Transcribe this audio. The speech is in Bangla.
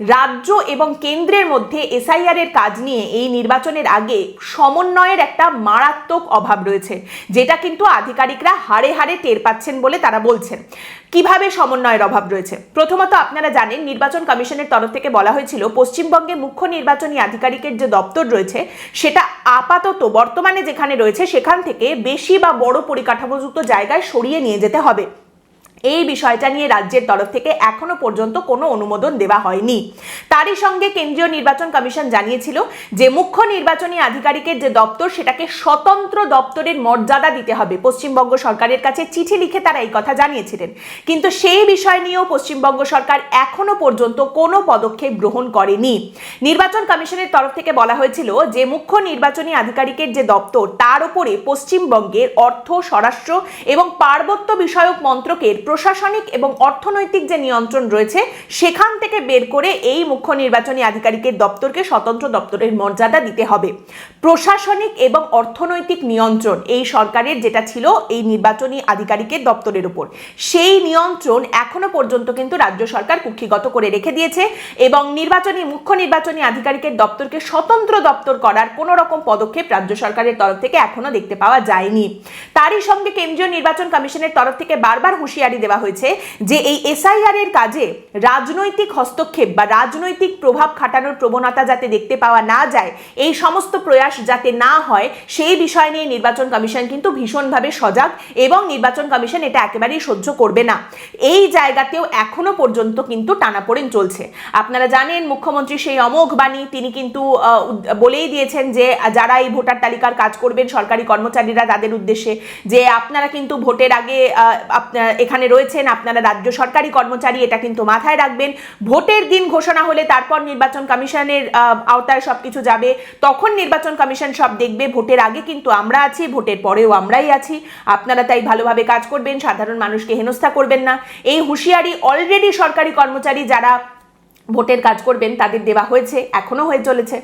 রাজ্য এবং কেন্দ্রের মধ্যে এসআইআর এর কাজ নিয়ে এই নির্বাচনের আগে সমন্বয়ের একটা মারাত্মক অভাব রয়েছে, যেটা কিন্তু আধিকারিকরা হাড়ে হাড়ে টের পাচ্ছেন বলে তারা বলছেন। কীভাবে সমন্বয়ের অভাব রয়েছে? প্রথমত আপনারা জানেন, নির্বাচন কমিশনের তরফ থেকে বলা হয়েছিল, পশ্চিমবঙ্গে মুখ্য নির্বাচনী আধিকারিকের যে দপ্তর রয়েছে, সেটা আপাতত বর্তমানে যেখানে রয়েছে, সেখান থেকে বেশি বা বড় পরিকাঠামোযুক্ত জায়গায় সরিয়ে নিয়ে যেতে হবে। এই বিষয়টা নিয়ে রাজ্যের তরফ থেকে এখনও পর্যন্ত কোনো অনুমোদন দেওয়া হয়নি। তারই সঙ্গে কেন্দ্রীয় নির্বাচন কমিশন জানিয়েছিল যে মুখ্য নির্বাচনী আধিকারিকের যে দপ্তর, সেটাকে স্বতন্ত্র দপ্তরের মর্যাদা দিতে হবে। পশ্চিমবঙ্গ সরকারের কাছে চিঠি লিখে তারা এই কথা জানিয়েছিলেন। কিন্তু সেই বিষয় নিয়েও পশ্চিমবঙ্গ সরকার এখনও পর্যন্ত কোনো পদক্ষেপ গ্রহণ করেনি। নির্বাচন কমিশনের তরফ থেকে বলা হয়েছিল যে মুখ্য নির্বাচনী আধিকারিকের যে দপ্তর, তার উপরে পশ্চিমবঙ্গের অর্থ, স্বরাষ্ট্র এবং পার্বত্য বিষয়ক মন্ত্রকের প্রশাসনিক এবং অর্থনৈতিক যে নিয়ন্ত্রণ রয়েছে, সেখান থেকে বের করে এই মুখ্য নির্বাচনী আধিকারিকের দপ্তরকে স্বতন্ত্র দপ্তরের মর্যাদা দিতে হবে। প্রশাসনিক এবং অর্থনৈতিক নিয়ন্ত্রণ এই সরকারের যেটা ছিল এই নির্বাচনী আধিকারিকের দপ্তরের উপর। সেই নিয়ন্ত্রণ এখনও পর্যন্ত কিন্তু রাজ্য সরকার কুক্ষিগত করে রেখে দিয়েছে এবং নির্বাচনী, মুখ্য নির্বাচনী আধিকারিকের দপ্তরকে স্বতন্ত্র দপ্তর করার কোনো রকম পদক্ষেপ রাজ্য সরকারের তরফ থেকে এখনও দেখতে পাওয়া যায়নি। তারই সঙ্গে কেন্দ্রীয় নির্বাচন কমিশনের তরফ থেকে বারবার হুঁশিয়ারি দেওয়া হয়েছে যে এই এসআইআর এর কাজে রাজনৈতিক হস্তক্ষেপ বা রাজনৈতিক প্রভাব খাটানোর প্রবণতা যাতে দেখতে পাওয়া না যায়, এই সমস্ত প্রয়াস যাতে না হয়, সেই বিষয় নিয়ে নির্বাচন কমিশন কিন্তু ভীষণভাবে সজাগ এবং নির্বাচন কমিশন এটা একেবারেই সহ্য করবে না। এই জায়গাতেও এখনও পর্যন্ত কিন্তু টানাপোড়েন চলছে। আপনারা জানেন মুখ্যমন্ত্রী সেই অমোঘ বাণী, তিনি কিন্তু বলেই দিয়েছেন যে যারা এই ভোটার তালিকার কাজ করবেন সরকারি কর্মচারীরা তাদের উদ্দেশ্যে যে আপনারা কিন্তু ভোটের আগে এখানে রয়েছেন, আপনারা রাজ্য সরকারি কর্মচারী, এটা কিন্তু মাথায় রাখবেন। ভোটের দিন ঘোষণা হলে তারপর নির্বাচন কমিশনের আওতায় সবকিছু যাবে। তখন নির্বাচন কমিশন সব দেখবে, ভোটের আগে কিন্তু আমরা আছি, ভোটের পরেও আমরাই আছি। আপনারা তাই ভালোভাবে কাজ করবেন, সাধারণ মানুষকে হেনস্থা করবেন না। এই হুঁশিয়ারি অলরেডি সরকারি কর্মচারী যারা ভোটের কাজ করবেন, তাদের দেওয়া হয়েছে, এখনও হয়ে চলেছে।